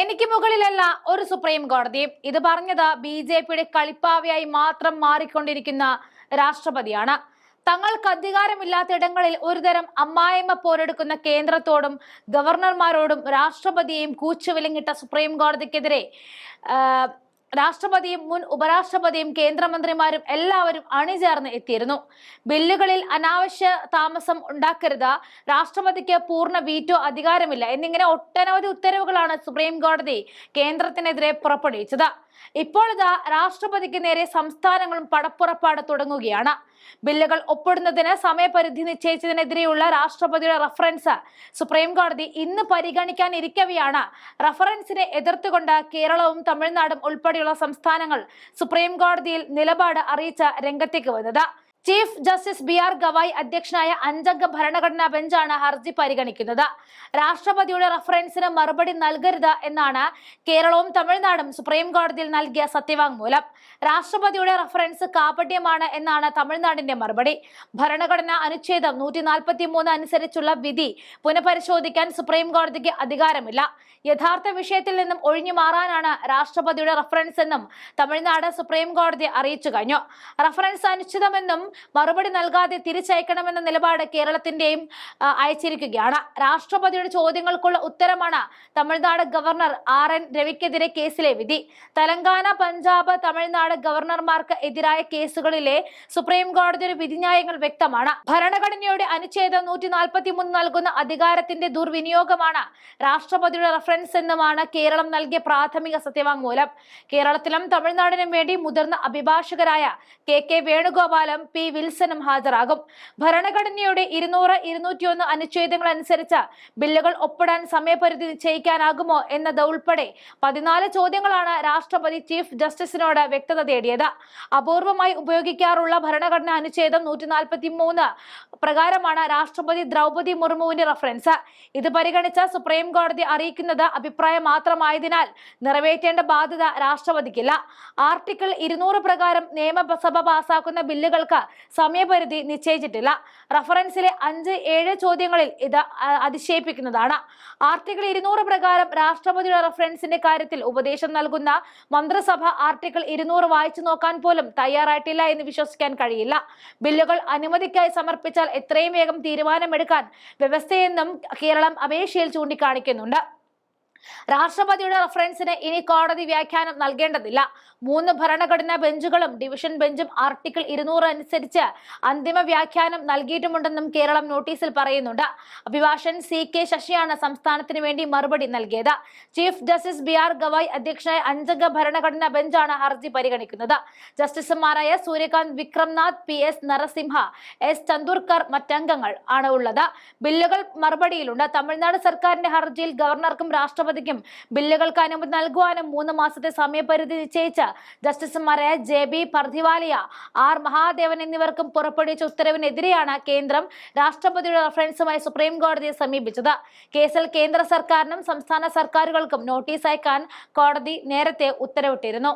എനിക്ക് മുകളിലല്ല ഒരു സുപ്രീം കോടതി. ഇത് പറഞ്ഞത് ബി ജെ പിയുടെ കളിപ്പാവയായി മാത്രം മാറിക്കൊണ്ടിരിക്കുന്ന രാഷ്ട്രപതിയാണ്. തങ്ങൾക്ക് അധികാരമില്ലാത്ത ഇടങ്ങളിൽ ഒരുതരം അമ്മായിമ്മ പോരെടുക്കുന്ന കേന്ദ്രത്തോടും ഗവർണർമാരോടും രാഷ്ട്രപതിയെയും കൂച്ചുവിലങ്ങിട്ട സുപ്രീം കോടതിക്കെതിരെ രാഷ്ട്രപതിയും മുൻ ഉപരാഷ്ട്രപതിയും കേന്ദ്രമന്ത്രിമാരും എല്ലാവരും അണിചേർന്ന് എത്തിയിരുന്നു. ബില്ലുകളിൽ അനാവശ്യ താമസം ഉണ്ടാക്കരുത്. രാഷ്ട്രപതിക്ക് പൂർണ വീറ്റോ അധികാരമില്ല എന്നിങ്ങനെ ഒട്ടനവധി ഉത്തരവുകളാണ് സുപ്രീം കോടതി കേന്ദ്രത്തിനെതിരെ പുറപ്പെടുവിച്ചത്. ഇപ്പോൾ രാഷ്ട്രപതിക്ക് നേരെ സംസ്ഥാനങ്ങളും പടപ്പുറപ്പാട് തുടങ്ങുകയാണ്. ബില്ലുകൾ ഒപ്പിടുന്നതിന് സമയപരിധി നിശ്ചയിച്ചതിനെതിരെയുള്ള രാഷ്ട്രപതിയുടെ റഫറൻസ് സുപ്രീം കോടതി ഇന്ന് പരിഗണിക്കാനിരിക്കവെയാണ്. റഫറൻസിനെ എതിർത്തുകൊണ്ട് കേരളവും തമിഴ്നാടും ഉൾപ്പെടെയുള്ള സംസ്ഥാനങ്ങൾ സുപ്രീം കോടതിയിൽ നിലപാട് അറിയിച്ച രംഗത്തേക്ക് വന്നത്. Chief justice B R Gavai അധ്യക്ഷനായ അഞ്ചംഗ ഭരണഘടനാ ബെഞ്ചാണ് ഹർജി പരിഗണിക്കുന്നത്. രാഷ്ട്രപതിയുടെ റഫറൻസിന് മറുപടി നൽകരുത് എന്നാണ് കേരളവും തമിഴ്നാടും സുപ്രീം കോടതിയിൽ നൽകിയ സത്യവാങ്മൂലം. രാഷ്ട്രപതിയുടെ റഫറൻസ് കാപട്യമാണ് എന്നാണ് തമിഴ്നാടിന്റെ മറുപടി. ഭരണഘടനാ അനുച്ഛേദം നൂറ്റി നാൽപ്പത്തി മൂന്ന് അനുസരിച്ചുള്ള വിധി പുനഃപരിശോധിക്കാൻ സുപ്രീം കോടതിക്ക് അധികാരമില്ല. യഥാർത്ഥ വിഷയത്തിൽ നിന്നും ഒഴിഞ്ഞു മാറാനാണ് രാഷ്ട്രപതിയുടെ റഫറൻസ് എന്നും തമിഴ്നാട് സുപ്രീം കോടതി അറിയിച്ചു കഴിഞ്ഞു. റഫറൻസ് അനുചിതമെന്നും മറുപടി നൽകാതെ തിരിച്ചയക്കണമെന്ന നിലപാട് കേരളത്തിന്റെയും അയച്ചിരിക്കുകയാണ്. രാഷ്ട്രപതിയുടെ ചോദ്യങ്ങൾക്കുള്ള ഉത്തരമാണ് തമിഴ്നാട് ഗവർണർ ആർ എൻ രവിക്കെതിരെ കേസിലെ വിധി. തെലങ്കാന പഞ്ചാബ് തമിഴ്നാട് ഗവർണർമാർക്ക് എതിരായ കേസുകളിലെ സുപ്രീം കോടതിയുടെ വിധിന്യായങ്ങൾ വ്യക്തമാണ്. ഭരണഘടനയുടെ അനുച്ഛേദം നൂറ്റി നാൽപ്പത്തി മൂന്ന് നൽകുന്ന അധികാരത്തിന്റെ ദുർവിനിയോഗമാണ് രാഷ്ട്രപതിയുടെ റഫറൻസ് എന്നുമാണ് കേരളം നൽകിയ പ്രാഥമിക സത്യവാങ്മൂലം. കേരളത്തിലും തമിഴ്നാടിനും വേണ്ടി മുതിർന്ന അഭിഭാഷകരായ കെ കെ വേണുഗോപാലും പി വിൽസണും ഹാജരാകും. ഭരണഘടനയുടെ ഇരുന്നൂറ് ഇരുന്നൂറ്റിയൊന്ന് അനുച്ഛേദങ്ങൾ അനുസരിച്ച് ബില്ലുകൾ ഒപ്പിടാൻ സമയപരിധി നിശ്ചയിക്കാനാകുമോ എന്നത് ഉൾപ്പെടെ പതിനാല് ചോദ്യങ്ങളാണ് രാഷ്ട്രപതി ചീഫ് ജസ്റ്റിസിനോട് വ്യക്തത തേടിയത്. അപൂർവമായി ഉപയോഗിക്കാറുള്ള ഭരണഘടനാ അനുച്ഛേദം നൂറ്റി നാൽപ്പത്തി മൂന്ന് പ്രകാരമാണ് രാഷ്ട്രപതി ദ്രൗപതി മുർമുവിന്റെ റഫറൻസ്. ഇത് പരിഗണിച്ച സുപ്രീം കോടതി അറിയിക്കുന്നത് അഭിപ്രായം മാത്രമായതിനാൽ നിറവേറ്റേണ്ട ബാധ്യത രാഷ്ട്രപതിക്കില്ല. ആർട്ടിക്കിൾ ഇരുന്നൂറ് പ്രകാരം നിയമസഭ പാസാക്കുന്ന ബില്ലുകൾക്ക് സമയപരിധി നിശ്ചയിച്ചിട്ടില്ല. റഫറൻസിലെ അഞ്ച് ഏഴ് ചോദ്യങ്ങളിൽ ഇത് അതിശയിപ്പിക്കുന്നതാണ്. ആർട്ടിക്കിൾ ഇരുന്നൂറ് പ്രകാരം രാഷ്ട്രപതിയുടെ റഫറൻസിന്റെ കാര്യത്തിൽ ഉപദേശം നൽകുന്ന മന്ത്രിസഭ ആർട്ടിക്കിൾ ഇരുന്നൂറ് വായിച്ചു നോക്കാൻ പോലും തയ്യാറായിട്ടില്ല എന്ന് വിശ്വസിക്കാൻ കഴിയില്ല. ബില്ലുകൾ അനുമതിക്കായി സമർപ്പിച്ചാൽ എത്രയും വേഗം തീരുമാനമെടുക്കാൻ വ്യവസ്ഥയെന്നും കേരളം അപേക്ഷയിൽ ചൂണ്ടിക്കാണിക്കുന്നുണ്ട്. രാഷ്ട്രപതിയുടെ റഫറൻസിന് ഇനി കോടതി വ്യാഖ്യാനം നൽകേണ്ടതില്ല. മൂന്ന് ഭരണഘടനാ ബെഞ്ചുകളും ഡിവിഷൻ ബെഞ്ചും ആർട്ടിക്കിൾ ഇരുന്നൂറ് അനുസരിച്ച് അന്തിമ വ്യാഖ്യാനം നൽകിയിട്ടുമുണ്ടെന്നും കേരളം നോട്ടീസിൽ പറയുന്നുണ്ട്. അഭിഭാഷൻ സി കെ ശശിയാണ് സംസ്ഥാനത്തിന് വേണ്ടി മറുപടി നൽകിയത്. Chief justice B R Gavai അധ്യക്ഷനായ അഞ്ചംഗ ഭരണഘടനാ ബെഞ്ചാണ് ഹർജി പരിഗണിക്കുന്നത്. ജസ്റ്റിസുമാരായ Suryakant Vikram Nath P S Narasimha S Chandurkar മറ്റംഗങ്ങൾ ആണ് ഉള്ളത്. ബില്ലുകൾ മറുപടിയിലുണ്ട്. തമിഴ്നാട് സർക്കാരിന്റെ ഹർജിയിൽ ഗവർണർക്കും രാഷ്ട്രപതിക്കും ബില്ലുകൾക്ക് അനുമതി നൽകുവാനും മൂന്ന് മാസത്തെ സമയപരിധി നിശ്ചയിച്ച ജസ്റ്റിസുമാരായ J B Pardiwala R Mahadevan എന്നിവർക്കും പുറപ്പെടുവിച്ച ഉത്തരവിനെതിരെയാണ് കേന്ദ്രം രാഷ്ട്രപതിയുടെ റഫറൻസുമായി സുപ്രീം കോടതിയെ സമീപിച്ചത്. കേസിൽ കേന്ദ്ര സർക്കാരിനും സംസ്ഥാന സർക്കാരുകൾക്കും നോട്ടീസ് അയക്കാൻ കോടതി നേരത്തെ ഉത്തരവിട്ടിരുന്നു.